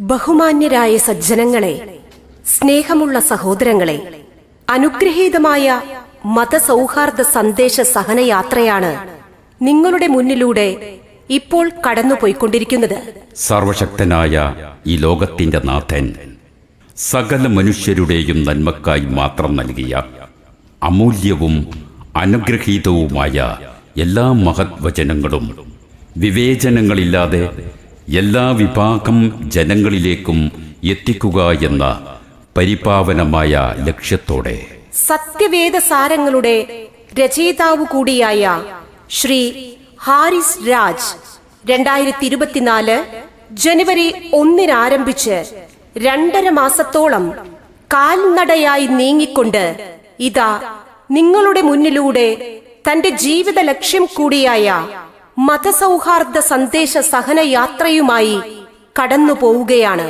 ബഹുമാന്യരായ സജ്ജനങ്ങളെ സ്നേഹമുള്ള സഹോദരങ്ങളെ അനുഗ്രഹീതമായ മതസൗഹാർദ്ദ സന്ദേശ സഹനയാത്രയാണ് നിങ്ങളുടെ മുന്നിലൂടെ ഇപ്പോൾ കടന്നുപോയിക്കൊണ്ടിരിക്കുന്നത്. സർവശക്തനായ ഈ ലോകത്തിന്റെ നാഥൻ സകല മനുഷ്യരുടെയും നന്മക്കായി മാത്രം നൽകിയ അമൂല്യവും അനുഗ്രഹീതവുമായ എല്ലാ മഹത് വചനങ്ങളും വിവേചനങ്ങളില്ലാതെ എല്ലാ വിഭാഗം ജനങ്ങളിലേക്കും എത്തിക്കുക എന്ന പരിപാവനമായ ലക്ഷ്യത്തോടെ. സത്യവേദ സാരങ്ങളുടെ രചയിതാവ് കൂടിയായ ശ്രീ ഹാരിസ് രാജ് രണ്ടായിരത്തി ഇരുപത്തിനാല് ജനുവരി ഒന്നിന് ആരംഭിച്ച് രണ്ടര മാസത്തോളം കാൽനടയായി നീങ്ങിക്കൊണ്ട് ഇതാ നിങ്ങളുടെ മുന്നിലൂടെ തന്റെ ജീവിത ലക്ഷ്യം കൂടിയായ മതസൗഹാർദ്ദ സന്ദേശ സഹനയാത്രയുമായി കടന്നു പോവുകയാണ്